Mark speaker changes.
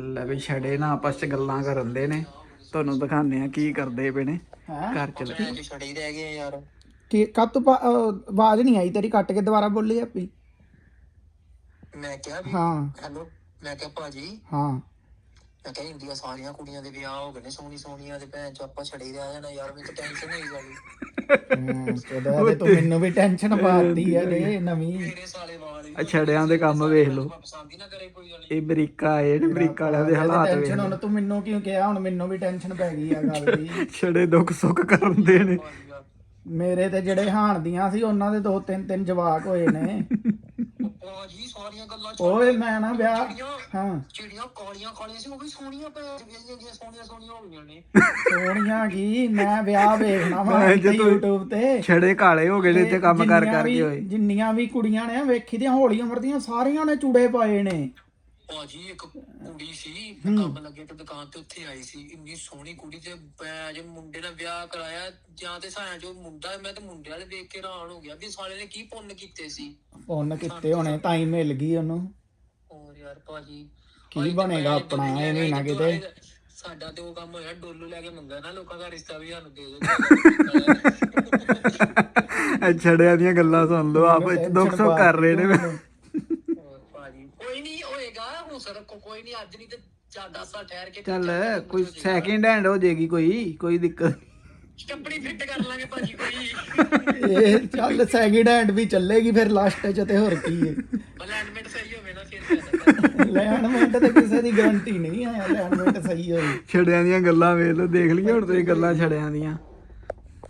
Speaker 1: ਲੈ ਵੀ ਛੜੇ ਨਾ ਆਪਸ ਚ ਗੱਲਾਂ ਕਰਨ ਦੇ ਨੇ। ਤੁਹਾਨੂੰ ਦਿਖਾਉਂਦੇ ਆ ਕੀ ਕਰਦੇ ਪਏ ਨੇ? ਘਰ ਚ
Speaker 2: ਛੜੇ ਹੀ ਰਹਿ ਗਏ ਯਾਰ।
Speaker 3: ਕੀ ਕੱਤ ਆਵਾਜ਼ ਨਹੀਂ ਆਈ ਤੇਰੀ ਕੱਟ ਕੇ ਦੁਬਾਰਾ ਬੋਲੀ ਆਪੀ
Speaker 2: ਮੈਂ ਕਿਹਾ ਵੀ
Speaker 3: ਹਾਂ।
Speaker 2: ਹੈਲੋ ਮੈਂ ਕਿਹਾ ਭਾਜੀ।
Speaker 3: ਹਾਂ।
Speaker 2: ਮੈਂ ਕਿਹਾ ਇੰਡੀਆ ਸਾਰੀਆਂ ਕੁੜੀਆਂ ਦੇ ਵਿਆਹ ਹੋ ਗਏ ਨੇ ਸੋਹਣੀ ਸੋਹਣੀਆਂ ਦੇ ਭੈਣ ਚ ਆਪਾਂ ਛੜੇ ਰਹਿ ਜਾਣਾ ਯਾਰ ਮੈਨੂੰ ਟੈਨਸ਼ਨ ਹੋਈ ਜਾਣੀ।
Speaker 3: ਚਲੋ ਤੇ ਤੂੰ ਮੈਨੂੰ ਵੀ ਟੈਨਸ਼ਨ ਪਾਤੀ ਆ ਰੇ ਨਵੀਂ।
Speaker 2: ਮੇਰੇ ਸਾਲੇ ਵਾਲ ਹੀ
Speaker 1: ਆ ਛੜਿਆਂ ਦੇ ਕੰਮ ਵੇਖ ਲਓ।
Speaker 2: ਪਸੰਦ ਹੀ ਨਾ ਕਰੇ ਕੋਈ ਵਾਲੀ
Speaker 1: ਇਹ ਅਮਰੀਕਾ ਆਏ ਨੇ ਅਮਰੀਕਾ ਵਾਲਿਆਂ ਦੇ ਹਾਲਾਤ ਵੇਖ
Speaker 3: ਟੈਨਸ਼ਨ ਹੁਣ ਤੂੰ ਮੈਨੂੰ ਕਿਉਂ ਕਿਹਾ? ਹੁਣ ਮੈਨੂੰ ਵੀ ਟੈਨਸ਼ਨ ਪੈ ਗਈ ਆ ਗੱਲ ਦੀ।
Speaker 1: ਛੜੇ ਦੁੱਖ ਸੁੱਖ ਕਰਨ ਦੇ ਨੇ।
Speaker 3: ਮੇਰੇ ਤੇ ਜਿਹੜੇ ਹਾਣ ਦੀਆਂ ਸੀ ਉਹਨਾਂ ਦੇ ਦੋ ਤਿੰਨ ਤਿੰਨ ਜਵਾਕ ਹੋਏ ਨੇ।
Speaker 2: ਭਾਜੀ ਸਾਰੀਆਂ ਗੱਲਾਂ ਚ
Speaker 3: ਓਏ ਮੈਂ ਨਾ ਵਿਆਹ
Speaker 2: ਚਿੜੀਆਂ
Speaker 3: ਹਾਂ।
Speaker 2: ਚਿੜੀਆਂ ਕਾਲੀਆਂ ਕਾਲੀਆਂ ਸੀ ਉਹ ਵੀ ਸੋਹਣੀਆਂ ਵੇਖ ਜਿਹੜੀਆਂ ਸੋਹਣੀਆਂ ਸੋਹਣੀਆਂ ਹੋ ਗਈਆਂ ਨੇ।
Speaker 3: ਸੋਹਣੀਆਂ ਕੀ? ਮੈਂ ਵਿਆਹ ਵੇਖਣਾ ਵਾ
Speaker 1: ਮੈਂ
Speaker 3: ਇੱਥੇ
Speaker 1: ਜਦੋਂ-
Speaker 3: YouTube ਤੇ।
Speaker 1: ਛੜੇ ਕਾਲੇ ਹੋ ਗਏ ਨੇ ਇੱਥੇ ਕੰਮ ਕਰ
Speaker 3: ਜਿੰਨੀਆਂ ਵੀ-
Speaker 1: ਹੋਏ।
Speaker 3: ਜਿੰਨੀਆਂ ਵੀ ਕੁੜੀਆਂ ਨੇ ਵੇਖੀ ਦੀਆਂ ਹੌਲੀ ਉਮਰ ਦੀਆਂ ਸਾਰੀਆਂ ਨੇ ਚੂੜੇ ਪਾਏ ਨੇ।
Speaker 2: ਭਾਜੀ ਇੱਕ ਕੁੜੀ ਸੀ ਕੰਮ ਲੱਗੇ ਤੇ ਦੁਕਾਨ ਤੇ ਉੱਥੇ ਆਈ ਸੀ ਇੰਨੀ ਸੋਹਣੀ ਕੁੜੀ ਤੇ ਮੈਂ ਜੇ ਮੁੰਡੇ ਨਾਲ ਵਿਆਹ ਕਰਾਇਆ ਜਾਂ ਤੇ ਸਾਇਆ ਜੋ ਮੁੰਡਾ ਮੈਂ ਤੇ ਮੁੰਡੇ ਵਾਲੇ ਦੇਖ ਕੇ ਹੈਰਾਨ ਹੋ ਗਿਆ ਵੀ ਸਾਲੇ ਨੇ ਕੀ ਪੁੰਨ ਕੀਤੇ ਸੀ।
Speaker 3: ਪੁੰਨ ਕਿੱਤੇ ਹੋਣੇ ਤਾਂ ਹੀ ਮਿਲ ਗਈ ਉਹਨੂੰ।
Speaker 2: ਹੋਰ ਯਾਰ ਭਾਜੀ
Speaker 3: ਕੀ
Speaker 2: ਅਸੀਂ ਤੇ
Speaker 3: ਬਣੇਗਾ
Speaker 2: ਮੈਂ
Speaker 3: ਆਪਣਾ,
Speaker 2: ਡੋਲੂ
Speaker 3: ਐਵੇਂ ਨਾ ਕਿਤੇ।
Speaker 2: ਸਾਡਾ ਤੇ ਉਹ ਕੰਮ ਹੋਇਆ ਡੋਲੂ ਲੈ ਕੇ ਮੰਗਾ ਨਾ ਲੋਕਾਂ ਦਾ ਰਿਸ਼ਤਾ ਵੀ ਸਾਨੂੰ ਦੇ
Speaker 1: ਇਹ ਛੜਿਆਂ ਦੀਆਂ ਗੱਲਾਂ ਸੁਣ ਲਓ ਆਪ ਦੁੱਖ ਸੁੱਖ ਕਰ ਰਹੇ ਨੇ।
Speaker 2: ਕੋਈ ਨਹੀਂ ਹੋਏਗਾ ਹੋ ਸਕਦਾ ਕੋਈ ਨਹੀਂ ਅੱਜ ਨਹੀਂ ਤੇ ਚਾਰ 10 ਸਾਲ ਠਹਿਰ ਕੇ
Speaker 1: ਚੱਲ ਕੋਈ ਸੈਕਿੰਡ ਹੈਂਡ ਹੋ ਜਾਏਗੀ ਕੋਈ ਕੋਈ ਦਿੱਕਤ
Speaker 2: ਕੰਪਨੀ ਫਿੱਟ ਕਰ ਲਾਂਗੇ ਭਾਜੀ ਕੋਈ।
Speaker 3: ਇਹ ਚੱਲ ਸੈਕਿੰਡ ਹੈਂਡ ਵੀ ਚੱਲੇਗੀ ਫਿਰ ਲਾਸਟ ਚ ਤੇ ਹੋਰ ਕੀ ਹੈ।
Speaker 2: ਅਲਾਈਨਮੈਂਟ ਸਹੀ ਹੋਵੇ ਨਾ ਫਿਰ
Speaker 3: ਲੈਂਡਮੈਂਟ ਤੇ ਕਿਸੇ ਦੀ ਗਾਰੰਟੀ ਨਹੀਂ ਹੈ ਲੈਂਡਮੈਂਟ ਸਹੀ ਹੋਈ
Speaker 1: ਛੜਿਆਂ ਦੀਆਂ ਗੱਲਾਂ ਵੇਖ ਲਓ ਦੇਖ ਲਈਏ ਹੁਣ ਤੁਸੀਂ ਗੱਲਾਂ ਛੜਿਆਂ ਦੀਆਂ।